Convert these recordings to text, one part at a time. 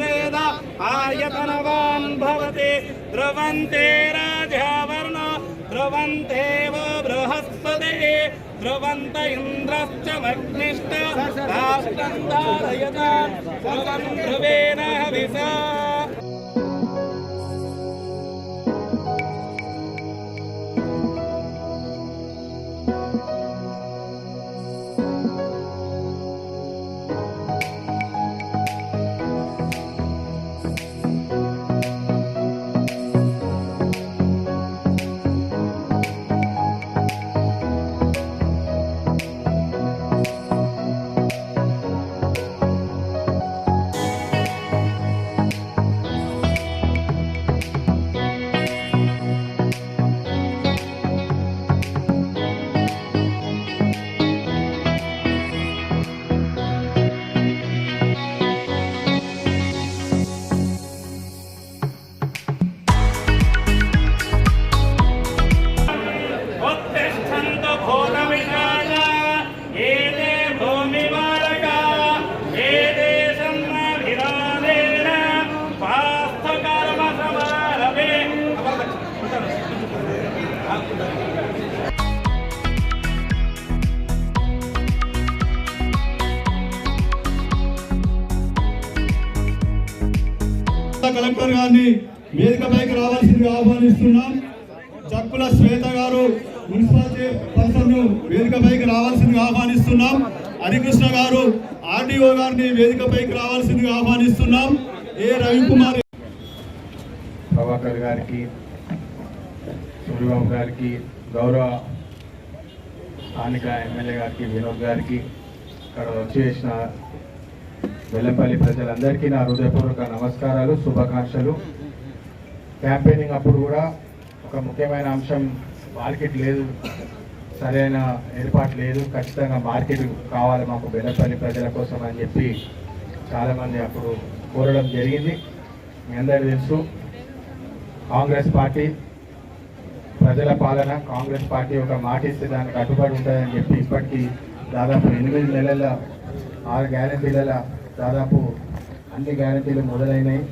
वेद आयतनवान् भवति। ध्रुवन्ते राजावर्ण ध्रुवन्ते बृहस्पते ध्रुवन्त इन्द्रश्च मग्निष्ठ కలెక్టర్ గారిని వేదికపైకి రావాల్సిందిగా ఆహ్వానిస్తున్నాం. చక్కుల శ్వేత గారు మున్సిపాలిటీ పర్సన్ వేదికపైకి రావాల్సిందిగా ఆహ్వానిస్తున్నాం. హరికృష్ణ గారు ఆర్డీఓ గారిని వేదికపైకి రావాల్సిందిగా ఆహ్వానిస్తున్నాం. ఏ రవికుమార్ ప్రభాకర్ గారికి సూర్యబాబు గారికి గౌరవ స్థానిక ఎమ్మెల్యే గారికి వినోద్ గారికి ఇక్కడ వచ్చేసిన వెల్లంపల్లి ప్రజలందరికీ నా హృదయపూర్వక నమస్కారాలు శుభాకాంక్షలు. క్యాంపెయినింగ్ అప్పుడు కూడా ఒక ముఖ్యమైన అంశం మార్కెట్ లేదు సరైన ఏర్పాటు లేదు ఖచ్చితంగా మార్కెట్ కావాలి మాకు బెల్లంపల్లి ప్రజల కోసం అని చెప్పి చాలామంది అప్పుడు కోరడం జరిగింది. మీ అందరికీ తెలుసు కాంగ్రెస్ పార్టీ ప్రజల పాలన కాంగ్రెస్ పార్టీ ఒక మాట ఇస్తే దానికి కట్టుబడి ఉంటుందని చెప్పి ఇప్పటికీ దాదాపు ఎనిమిది నెలల ఆరు గ్యారెంటీల దాదాపు అన్ని గ్యారంటీలు మొదలైనాయి.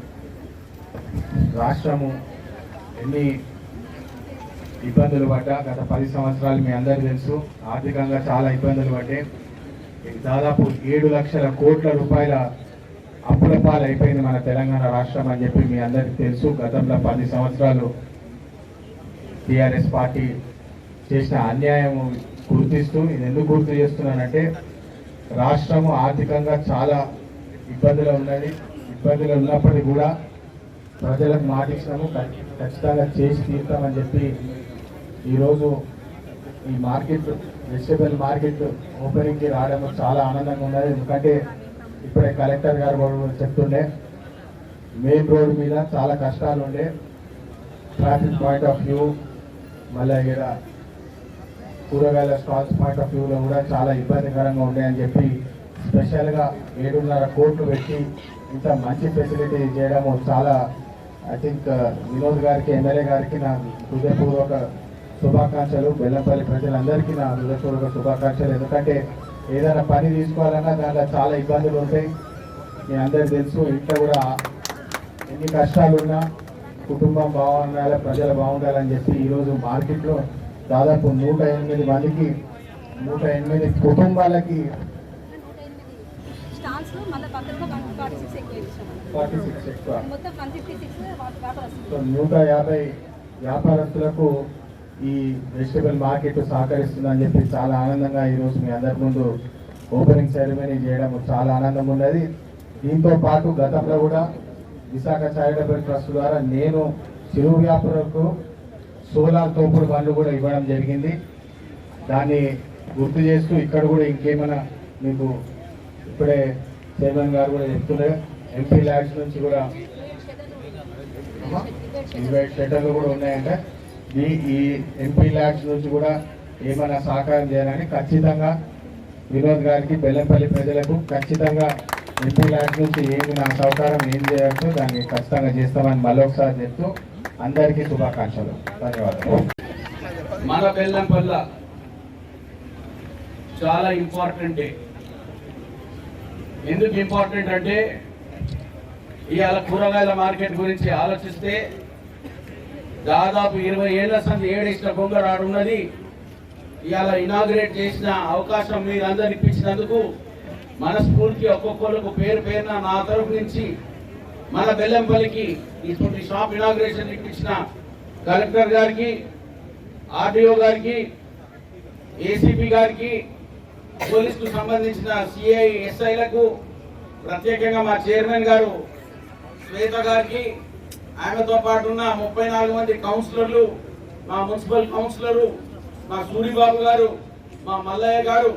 రాష్ట్రము ఎన్ని ఇబ్బందులు పడ్డా గత పది సంవత్సరాలు మీ అందరికీ తెలుసు ఆర్థికంగా చాలా ఇబ్బందులు పడ్డాయి. దాదాపు ఏడు లక్షల కోట్ల రూపాయల అప్పుల పాలైపోయింది మన తెలంగాణ రాష్ట్రం అని చెప్పి మీ అందరికీ తెలుసు. గతంలో పది సంవత్సరాలు టీఆర్ఎస్ పార్టీ చేసిన అన్యాయం గుర్తిస్తూ ఇది ఎందుకు గుర్తు చేస్తున్నానంటే రాష్ట్రము ఆర్థికంగా చాలా ఇబ్బందులు ఉన్నది ఇబ్బందులు ఉన్నప్పటికీ కూడా ప్రజలకు మాట ఇచ్చినాము ఖచ్చితంగా చేసి తీరుతామని చెప్పి ఈరోజు ఈ మార్కెట్ వెజిటబుల్ మార్కెట్ ఓపెనింగ్కి రావడం చాలా ఆనందంగా ఉన్నది. ఎందుకంటే ఇప్పుడే కలెక్టర్ గారు కూడా చెప్తుండే మెయిన్ రోడ్ మీద చాలా కష్టాలు ఉండే. ట్రాఫిక్ పాయింట్ ఆఫ్ వ్యూ మళ్ళీ ఇక్కడ కూరగాయల స్టాల్స్ పాయింట్ ఆఫ్ వ్యూలో కూడా చాలా ఇబ్బందికరంగా ఉన్నాయని చెప్పి స్పెషల్గా ఏడున్నర కోట్లు పెట్టి ఇంత మంచి ఫెసిలిటీ చేయడము చాలా ఐ థింక్ uh, వినోద్ గారికి ఎమ్మెల్యే గారికి నా హృదయపూర్వక శుభాకాంక్షలు. బెల్లంపల్లి ప్రజలందరికీ నా హృదయపూర్వక శుభాకాంక్షలు. ఎందుకంటే ఏదైనా పని తీసుకోవాలన్నా దాంట్లో చాలా ఇబ్బందులు ఉంటాయి. మీ అందరికి తెలుసు ఇంట్లో కూడా ఎన్ని కష్టాలున్నా కుటుంబం బాగుండాలి ప్రజలు బాగుండాలని చెప్పి ఈరోజు మార్కెట్లో దాదాపు నూట ఎనిమిది మందికి నూట ఎనిమిది కుటుంబాలకి నూట యాభై వ్యాపారస్తులకు ఈ వెజిటబుల్ మార్కెట్ సహకరిస్తుందని చెప్పి చాలా ఆనందంగా ఈరోజు మీ అందరి ముందు ఓపెనింగ్ సెరమనీ చేయడం చాలా ఆనందంగా ఉన్నది. దీంతో పాటు గతంలో కూడా విశాఖ చారిటబుల్ ట్రస్ట్ ద్వారా నేను చిరు వ్యాపారులకు సోలార్ తోపుడు బండ్లు కూడా ఇవ్వడం జరిగింది. దాన్ని గుర్తు చేస్తూ ఇక్కడ కూడా ఇంకేమైనా మీకు ఇప్పుడే చైర్మన్ గారు కూడా చెప్తుండే. ఎంపీ ల్యాబ్స్ నుంచి కూడా ఇరవై షెటర్లు కూడా ఉన్నాయంటే. ఈ ఈ ఎంపీ ల్యాబ్స్ నుంచి కూడా ఏమైనా సహకారం చేయాలని ఖచ్చితంగా వినోద్ గారికి బెల్లంపల్లి ప్రజలకు ఖచ్చితంగా ఎంపీ ల్యాబ్స్ నుంచి ఏమి నా సహకారం ఏం చేయవచ్చు దాన్ని ఖచ్చితంగా చేస్తామని మరొకసారి చెప్తూ అందరికీ శుభాకాంక్షలు. ధన్యవాదాలు. మన బెల్లంపల్ల చాలా ఇంపార్టెంట్ డే. ఎందుకు ఇంపార్టెంట్ అంటే ఇవాళ కూరగాయల మార్కెట్ గురించి ఆలోచిస్తే దాదాపు ఇరవై ఏళ్ళ సంది ఏడేసిన బొంగరాడు ఉన్నది. ఇవాళ ఇనాగ్రేట్ చేసిన అవకాశం మీరందరు ఇప్పించినందుకు మన స్కూల్కి ఒక్కొక్కరికి పేరు పేరున నా తరఫు నుంచి మన బెల్లంపల్లికి ఇటువంటి షాప్ ఇనాగ్రేషన్ ఇప్పించిన కలెక్టర్ గారికి ఆర్డీఓ గారికి ఏసీపీ గారికి పోలీసుకు సంబంధించిన సిఐ ఎస్ఐలకు ప్రత్యేకంగా మా చైర్మన్ గారు శ్వేత గారికి ఆమెతో పాటు ఉన్న ముప్పై నాలుగు మంది కౌన్సిలర్లు మా మున్సిపల్ కౌన్సిలరు మా సూరిబాబు గారు మా మల్లయ్య గారు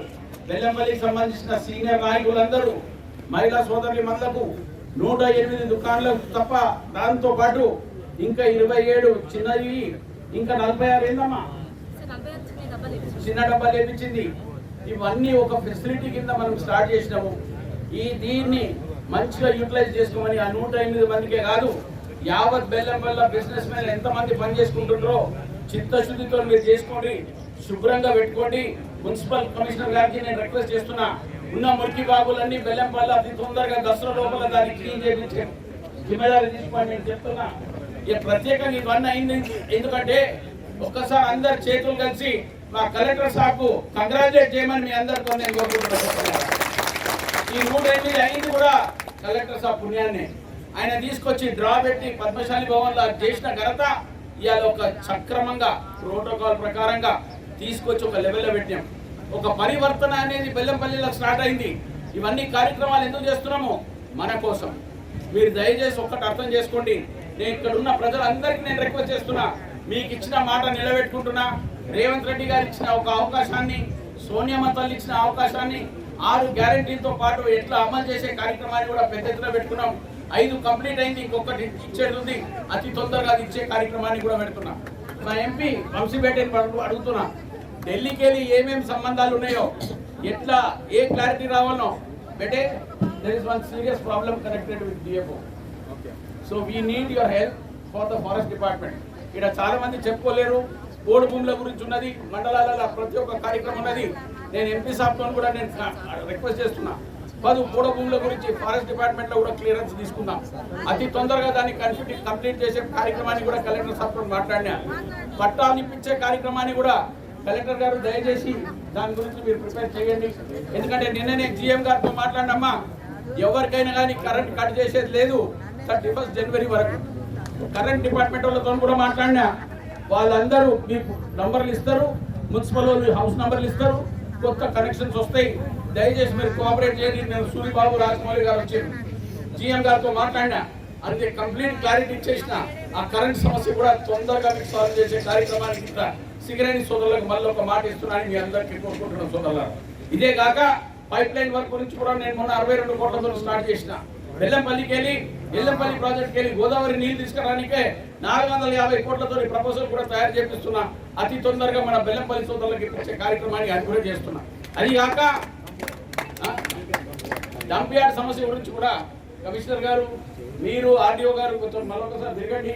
బెల్లంపల్లికి సంబంధించిన సీనియర్ నాయకులందరూ మహిళా సోదరుల మందకు నూట ఎనిమిది దుకాణాలు తప్ప దాంతో పాటు ఇంకా ఇరవై ఏడు చిన్నవి ఇంకా నలభై ఆరు ఏందమ్మా? చిన్న డబ్బా లేపించింది ఇవన్నీ ఒక ఫెసిలిటీ కింద మనం స్టార్ట్ చేసినాము. ఈ దీన్ని మంచిగా యూటిలైజ్ చేసుకోమని ఆ నూట ఎనిమిది మందికే కాదు యావత్ బెల్లం వల్ల బిజినెస్ మ్యాన్ ఎంతమంది పని చేసుకుంటుండ్రో చిత్తశుద్ధితో మీరు చేసుకోండి శుభ్రంగా పెట్టుకోండి. మున్సిపల్ కమిషనర్ గారికి నేను రిక్వెస్ట్ చేస్తున్నా ఉన్న మురికి బాబులన్నీ బెల్లం వల్ల అతి తొందరగా దసరా లోపల దాన్ని క్లీన్ చేయించే జిమ్మేదారి తీసుకోండి నేను చెప్తున్నా. ఇక ప్రత్యేకంగా ఇవన్నీ అయింది. ఎందుకంటే ఒక్కసారి అందరు చేతులు కలిసి మా కలెక్టర్ సార్కు కంగ్రాచులేట్ చేయమని మీ అందరితో నేను కోరుకుంటున్నాను ఈ నూట ఎనిమిది అయింది కూడా కలెక్టర్ సాబ్ పుణ్యాన్ని. ఆయన తీసుకొచ్చి డ్రా పెట్టి పద్మశాలి భవన్లో చేసిన ఘనత ఇవాళ ఒక సక్రమంగా ప్రోటోకాల్ ప్రకారంగా తీసుకొచ్చి ఒక లెవెల్లో పెట్టాం ఒక పరివర్తన అనేది బెల్లంపల్లిలో స్టార్ట్ అయింది. ఇవన్నీ కార్యక్రమాలు ఎందుకు చేస్తున్నాము మన కోసం. మీరు దయచేసి ఒక్కటి అర్థం చేసుకోండి. నేను ఇక్కడ ఉన్న ప్రజలందరికీ నేను రిక్వెస్ట్ చేస్తున్నా. మీకు ఇచ్చిన మాట నిలబెట్టుకుంటున్నా. రేవంత్ రెడ్డి గారు ఇచ్చిన ఒక అవకాశాన్ని సోనియమ్మ తల్లి ఇచ్చిన అవకాశాన్ని ఆరు గ్యారంటీలతో పాటు ఎట్లా అమలు చేసే కార్యక్రమాన్ని కూడా పెద్ద ఎత్తున పెట్టుకున్నాం. ఐదు కంప్లీట్ అయింది ఇంకొకటి ఇచ్చేది ఉంది అతి తొందరగా అది ఇచ్చే కార్యక్రమాన్ని కూడా పెడుతున్నాం. మా ఎంపీ వంశీపేటని అడుగుతున్నా? ఢిల్లీకి వెళ్ళి ఏమేమి సంబంధాలు ఉన్నాయో ఎట్లా ఏ clarity రావాలనో better there is one serious problem connected with DFO so we need your help for the forest department ఇక్కడ చాలా మంది చెప్పుకోలేరు పోడు భూముల గురించి ఉన్నది మండలాలలో ప్రతి ఒక్క కార్యక్రమం ఉన్నది. నేను ఎంపీ సాబ్తో కూడా నేను రిక్వెస్ట్ చేస్తున్నా. పది పోడు భూముల గురించి ఫారెస్ట్ డిపార్ట్మెంట్లో కూడా క్లియరెన్స్ తీసుకుందాం. అతి తొందరగా దాన్ని కన్ఫ్యూట్ కంప్లీట్ చేసే కార్యక్రమాన్ని కూడా కలెక్టర్ సాబ్తో మాట్లాడినా. పట్టాలు ఇప్పించే కార్యక్రమాన్ని కూడా కలెక్టర్ గారు దయచేసి దాని గురించి మీరు ప్రిపేర్ చేయండి. ఎందుకంటే నిన్ననే జిఎం గారితో మాట్లాడినమ్మా ఎవరికైనా కానీ కరెంట్ కట్ చేసేది లేదు. థర్టీ ఫస్ట్ జనవరి వరకు. కరెంట్ డిపార్ట్మెంట్ వాళ్ళతో కూడా మాట్లాడినా. వాళ్ళందరూ మీకు నంబర్లు ఇస్తారు మున్సిపల్ వాళ్ళు హౌస్ నంబర్లు ఇస్తారు కొత్త కనెక్షన్స్ వస్తాయి. దయచేసి మీరు కోఆపరేట్ చేయండి. నేను సూరిబాబు రాజమౌళి గారు వచ్చాను జిఎం గారితో మాట్లాడినా. అందుకే కంప్లీట్ క్లారిటీ ఇచ్చేసిన. ఆ కరెంట్ సమస్య కూడా తొందరగా మీకు సాల్వ్ చేసే కార్యక్రమానికి సిగరేణి సోదరులకు మళ్ళీ ఒక మాట ఇస్తున్నానని మీ అందరికీ కోరుకుంటున్నాను సోదరులారా. ఇదే కాక పైప్ లైన్ వర్క్ గురించి కూడా నేను మొన్న అరవై రెండు కోట్లతో స్టార్ట్ చేసిన. బెల్లంపల్లికి వెళ్ళి బెల్లంపల్లి ప్రాజెక్ట్కి వెళ్ళి గోదావరి నీళ్ళు తీసుకురానికే నాలుగు వందల యాభై కోట్లతో ప్రపోజల్ కూడా తయారు చేపిస్తున్నా. అతి తొందరగా మన బెల్లంపల్లి సోదరులకు ఇప్పించే కార్యక్రమాన్ని అది కూడా చేస్తున్నా. అది కాక ఆ, డంప్ యార్డ్ సమస్య గురించి కూడా కమిషనర్ గారు మీరు ఆర్డీఓ గారు కొంచెం మరొకసారి తిరగండి.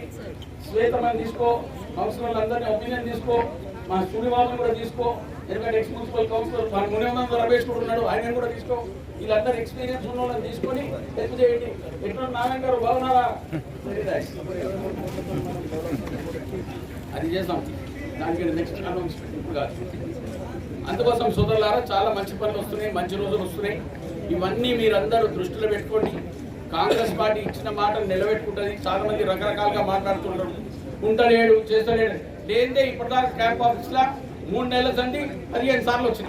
శ్వేతమని తీసుకో కౌన్సిలర్లందరినీ ఒపీనియన్ తీసుకో. మా సూర్యబాబుని కూడా తీసుకో. ఎందుకంటే ఎక్స్ మున్సిపల్ కౌన్సిలర్ మన మునివంద రమేష్ కూడా ఉన్నాడు ఆయన కూడా తీసుకో. వీళ్ళందరూ ఎక్స్పీరియన్స్ ఉన్న వాళ్ళని తీసుకొని హెల్ప్ చేయండి. ఎట్లా నారాయణ గారు బాగున్నారా? అది చేద్దాం. దానికి నెక్స్ట్ అనౌన్స్మెంట్ ఇప్పుడు కాదు. అందుకోసం సోదరులారా చాలా మంచి పనులు వస్తున్నాయి మంచి రోజులు వస్తున్నాయి. ఇవన్నీ మీరందరూ దృష్టిలో పెట్టుకోండి. కాంగ్రెస్ పార్టీ ఇచ్చిన మాటను నిలబెట్టుకుంటుంది. చాలామంది రకరకాలుగా మాట్లాడుతుంటారు. ఉంటలేడు చేస్తలేడు లేదే ఇప్పటిదాకా క్యాంప్ ఆఫీస్లో మూడు నెలల సంది పదిహేను సార్లు వచ్చిన.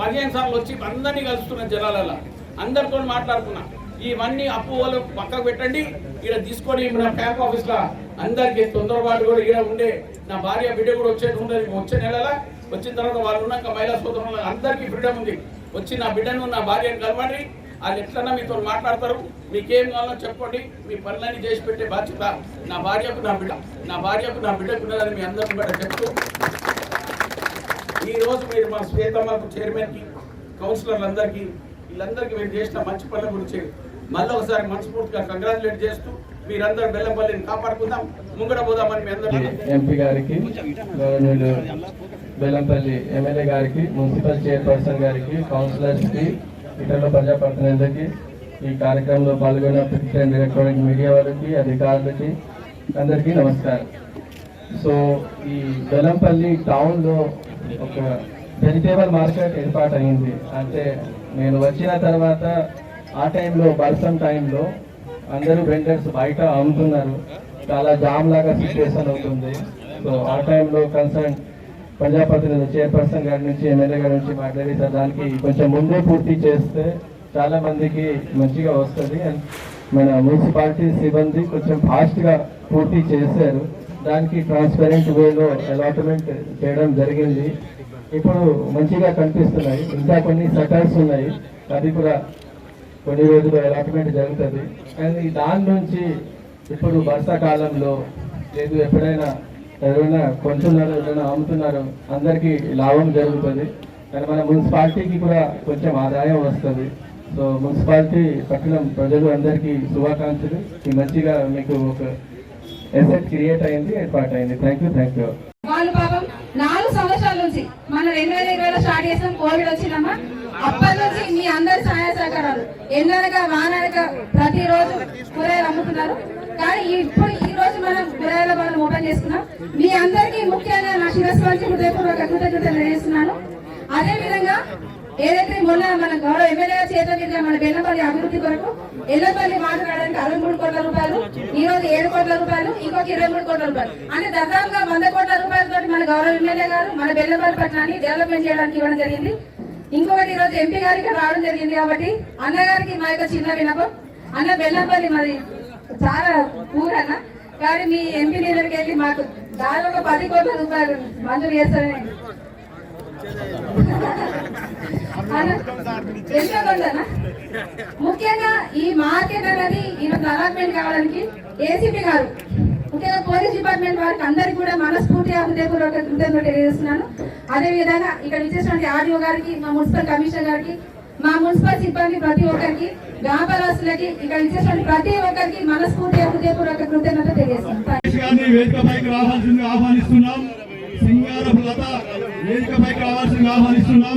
పదిహేను సార్లు వచ్చి అందరినీ కలుస్తున్న జనాలలో అందరితో మాట్లాడుతున్నా ఇవన్నీ అప్పు వాళ్ళు పక్కకు పెట్టండి. ఇక్కడ తీసుకొని మన క్యాంప్ ఆఫీస్లో అందరికీ అందరికి తొందరపాటు కూడా ఇక్కడ ఉండే నా భార్య బిడ్డ కూడా వచ్చేది ఉండేది వచ్చే నెలల. వచ్చిన తర్వాత వాళ్ళు ఉన్నాక మహిళా సోదరులు అందరికీ ఫ్రీడమ్ ఉంది. వచ్చి నా బిడ్డను నా భార్యను కలవండి. వాళ్ళు ఎట్లన్నా మీతో మాట్లాడతారు. మీకేం కావాలో చెప్పండి. మీ పనులన్నీ చేసి పెట్టే బాధ్యత నా భార్యకు నా బిడ్డ. నా భార్యకు నా బిడ్డకున్నదని మీ అందరికీ కూడా చెప్తూ ఈ రోజు మీరు మా శ్వేతమ్మకు చైర్మన్కి కౌన్సిలర్లందరికీ వీళ్ళందరికీ మీరు చేసిన మంచి పనుల గురించి మళ్ళీ ఒకసారి మనస్ఫూర్తిగా కంగ్రాచులేట్ చేస్తూ మీరందరూ బెల్లంపల్లిని కాపాడుకుందాం. ముంగడ పోదామని మీ అందరూ ఎంపీ గారికి బెల్లంపల్లి ఎమ్మెల్యే గారికి మున్సిపల్ చైర్పర్సన్ గారికి కౌన్సిలర్స్కి కి ప్రజాప్రతినిధులకి ఈ కార్యక్రమంలో పాల్గొన్న ప్రింట్ అండ్ ఎలక్ట్రానిక్ మీడియా వారికి అధికారులకి అందరికీ నమస్కారం. సో ఈ బెల్లంపల్లి టౌన్లో ఒక వెజిటేబుల్ మార్కెట్ ఏర్పాటు అయింది అంటే నేను వచ్చిన తర్వాత ఆ టైంలో బర్సం టైంలో అందరూ వెండర్స్ బయట అమ్ముతున్నారు. చాలా జామ్ లాగా సిచ్యువేషన్ అవుతుంది. సో ఆ టైంలో కన్సర్న్ ప్రజాప్రతినిధి చైర్పర్సన్ గారి నుంచి ఎమ్మెల్యే గారి నుంచి మాట్లాడి దానికి కొంచెం ముందే పూర్తి చేస్తే చాలా మందికి మంచిగా వస్తుంది. అండ్ మన మున్సిపాలిటీ సిబ్బంది కొంచెం ఫాస్ట్గా పూర్తి చేశారు. దానికి ట్రాన్స్పరెంట్ వేలో అలాట్మెంట్ చేయడం జరిగింది. ఇప్పుడు మంచిగా కనిపిస్తున్నాయి. ఇంకా కొన్ని సెటర్స్ ఉన్నాయి. అది కూడా కొన్ని రోజులు అలాట్మెంట్ జరుగుతుంది. అండ్ దాని నుంచి ఇప్పుడు వర్షాకాలంలో లేదు ఎప్పుడైనా ఎవరైనా కొంటున్నారు ఎవరైనా అమ్ముతున్నారు అందరికీ లాభం జరుగుతుంది. కానీ మన మున్సిపాలిటీకి కూడా కొంచెం ఆదాయం వస్తుంది. సో మున్సిపాలిటీ పట్టణం ప్రజలు అందరికీ శుభాకాంక్షలు. ఈ మంచిగా మీకు ఒక ఎసెట్ క్రియేట్ అయింది ఏర్పాటు అయింది. థ్యాంక్ యూ థ్యాంక్ యూ వాళ్ళు పాపం నాలుగు సంవత్సరాల నుంచి మనం రెండు వేల ఇరవైలో స్టార్ట్ చేసాం కోవిడ్ వచ్చిందమ్మా. అప్పటి నుంచి మీ అందరి సహాయ సహకారాలు ఎండనక వాననక ప్రతిరోజు కూరగాయలు అమ్ముతున్నారు. కానీ ఇప్పుడు ఈ రోజు మనం కూరగాయల బండ్లు ఓపెన్ చేసుకున్నాం. మీ అందరికీ ముఖ్యంగా నా శిరస్సు హృదయపూర్వక కృతజ్ఞతలు తెలియజేస్తున్నాను. అదేవిధంగా ఏదైతే మొన్న మన గౌరవ ఎమ్మెల్యే చేత మన బెల్లంపల్లి అభివృద్ధి కొరకు ఎల్లపల్లి మాట్లాడడానికి అరవై మూడు కోట్ల రూపాయలు ఈ రోజు ఏడు కోట్ల రూపాయలు ఇంకొక ఇరవై మూడు కోట్ల రూపాయలు. అంటే దాదాపుగా వంద కోట్ల రూపాయలతో మన గౌరవ ఎమ్మెల్యే గారు మన బెల్లంపల్లి పట్టణాన్ని డెవలప్మెంట్ చేయడానికి ఇవ్వడం జరిగింది. ఇంకొకటి ఈ రోజు ఎంపీ గారికి రావడం జరిగింది కాబట్టి అన్నగారికి మా యొక్క చిన్న వినపం. అన్న బెల్లంపల్లి మరి చాలా ఊరన్న. కానీ మీ ఎంపీ దగ్గరికి వెళ్ళి మాకు దాదాపు పది కోట్ల రూపాయలు మంజూరు చేస్తారని. అన్న, ముఖ్యంగా ఈ మార్కెట్ అనేది ఈరోజు అలాట్మెంట్ కావడానికి ఏసీపీ గారు ముఖ్యంగా పోలీస్ డిపార్ట్మెంట్ వారికి అందరికీ కూడా మనస్ఫూర్తిగా హృదయపూర్వక కృతజ్ఞతలు తెలియజేస్తున్నాను. అదే విధంగా ఇక్కడ ఇచ్చేసినటువంటి ఆర్డీఓ గారికి మా మున్సిపల్ కమిషనర్ గారికి మా మున్సిపల్ సిబ్బంది ప్రతి ఒక్కరికి గ్రామవాసులకి ఇక్కడ ఇచ్చేటువంటి ప్రతి ఒక్కరికి మనస్ఫూర్తి హృదయపూర్వక కృతజ్ఞత తెలియజేస్తున్నాను ఆహ్వానిస్తున్నాం. సింగారపు లత వేదికపైకి రావాల్సిందిగా ఆహ్వానిస్తున్నాం.